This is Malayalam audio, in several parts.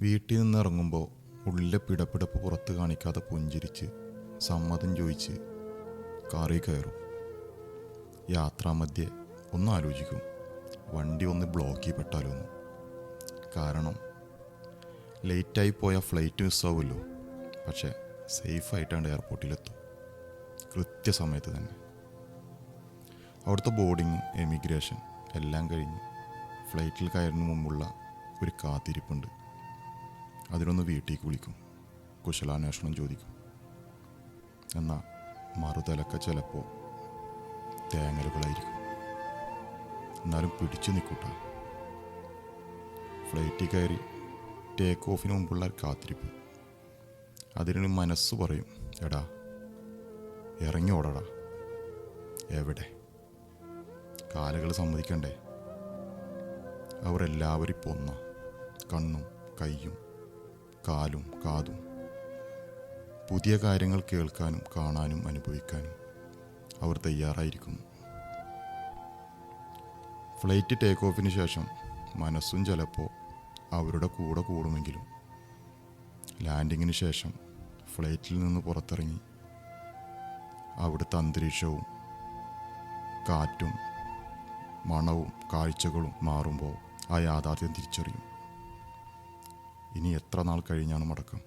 വീട്ടിൽ നിന്ന് ഇറങ്ങുമ്പോൾ ഉള്ളിലെ പിടപ്പിടപ്പ് പുറത്ത് കാണിക്കാതെ പുഞ്ചിരിച്ച് സമ്മതം ചോദിച്ച് കാറിൽ കയറും. യാത്രാമധ്യേ ഒന്ന് ആലോചിക്കും. വണ്ടി ഒന്ന് ബ്ലോക്ക് ചെയ്യപ്പെട്ടാലോ ഒന്ന് കാരണം ലേറ്റായി പോയ ഫ്ലൈറ്റ് മിസ്സാവുമല്ലോ പക്ഷേ സേഫായിട്ടാണ് എയർപോർട്ടിലെത്തും കൃത്യസമയത്ത് തന്നെ. അവിടുത്തെ ബോർഡിങ് എമിഗ്രേഷൻ എല്ലാം കഴിഞ്ഞ് ഫ്ലൈറ്റിൽ കയറുന്നതിന് മുമ്പുള്ള ഒരു കാത്തിരിപ്പുണ്ട്. അതിനൊന്ന് വീട്ടിലേക്ക് വിളിക്കും. കുശലാന്വേഷണം ചോദിക്കും. എന്നാൽ മറുതലക്ക ചിലപ്പോൾ തേങ്ങലുകളായിരിക്കും. എന്നാലും പിടിച്ചു നിൽക്കൂട്ട. ഫ്ലൈറ്റിൽ കയറി ടേക്ക് ഓഫിന് മുമ്പുള്ള കാത്തിരിപ്പ്. അതിന് മനസ്സ് പറയും എടാ ഇറങ്ങി ഓടടാ. എവിടെ? കാലുകൾ സമ്മതിക്കണ്ടേ? അവരെല്ലാവരും ഇപ്പോൾ ഒന്നാ. കണ്ണും കൈയും കാലും കാതും. പുതിയ കാര്യങ്ങൾ കേൾക്കാനും കാണാനും അനുഭവിക്കാനും അവർ തയ്യാറായിരിക്കുന്നു ഫ്ലൈറ്റ് ടേക്ക് ഓഫിന് ശേഷം മനസ്സും ചിലപ്പോൾ അവരുടെ കൂടെ കൂടുമെങ്കിലും ലാൻഡിങ്ങിന് ശേഷം ഫ്ലൈറ്റിൽ നിന്ന് പുറത്തിറങ്ങി അവിടുത്തെ അന്തരീക്ഷവും കാറ്റും മണവും കാഴ്ചകളും മാറുമ്പോൾ ആ യാഥാർത്ഥ്യം തിരിച്ചറിയും. ഇനി എത്ര നാൾ കഴിഞ്ഞാണ് മടക്കം?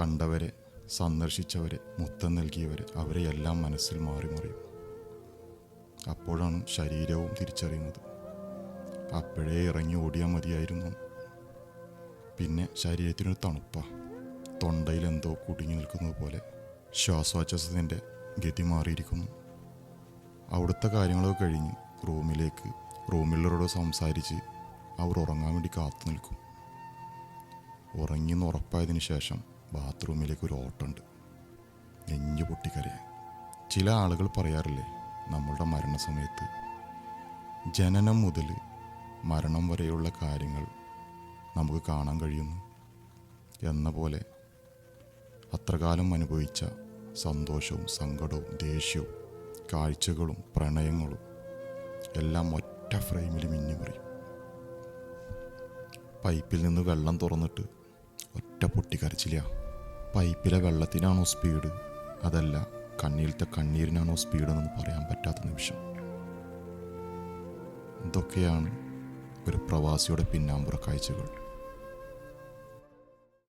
കണ്ടവരെ സന്ദർശിച്ചവരെ മുത്തം നൽകിയവരെ അവരെ എല്ലാം മനസ്സിൽ മാറി മറിയും അപ്പോഴാണ് ശരീരവും തിരിച്ചറിയുന്നത്. അപ്പോഴേ ഇറങ്ങി ഓടിയാൽ മതിയായിരുന്നു. പിന്നെ ശരീരത്തിനൊരു തണുപ്പ. തൊണ്ടയിൽ എന്തോ കുടുങ്ങി നിൽക്കുന്നത് പോലെ ശ്വാസോച്ഛ്വാസത്തിന്റെ ഗതി മാറിയിരിക്കുന്നു. അവിടുത്തെ കാര്യങ്ങളൊക്കെ കഴിഞ്ഞ് റൂമിലേക്ക് റൂമിലുള്ളവരോട് സംസാരിച്ച് അവർ ഉറങ്ങാൻ വേണ്ടി കാത്തു നിൽക്കും. ഉറങ്ങിന്ന് ഉറപ്പായതിനു ശേഷം ബാത്റൂമിലേക്ക് ഒരു ഓട്ടമുണ്ട്. നെഞ്ഞു പൊട്ടിക്കരയാൻ. ചില ആളുകൾ പറയാറില്ലേ നമ്മളുടെ മരണസമയത്ത് ജനനം മുതൽ മരണം വരെയുള്ള കാര്യങ്ങൾ നമുക്ക് കാണാൻ കഴിയുന്നു. എന്ന പോലെ അത്രകാലം അനുഭവിച്ച സന്തോഷവും സങ്കടവും ദേഷ്യവും കാഴ്ചകളും പ്രണയങ്ങളും എല്ലാം ഒറ്റ ഫ്രെയിമിൽ മിന്നിമറിയും പൈപ്പിൽ നിന്ന് വെള്ളം തുറന്നിട്ട് ഒറ്റ പൊട്ടിക്കരച്ചില്ല. പൈപ്പിലെ വെള്ളത്തിനാണോ സ്പീഡ്? അതല്ല കണ്ണീരത്തെ കണ്ണീരിനാണോ സ്പീഡ് എന്നൊന്നും പറയാൻ പറ്റാത്ത നിമിഷം. ഇതൊക്കെയാണ് ഒരു പ്രവാസിയുടെ പിന്നാമ്പുറ കാഴ്ചകൾ.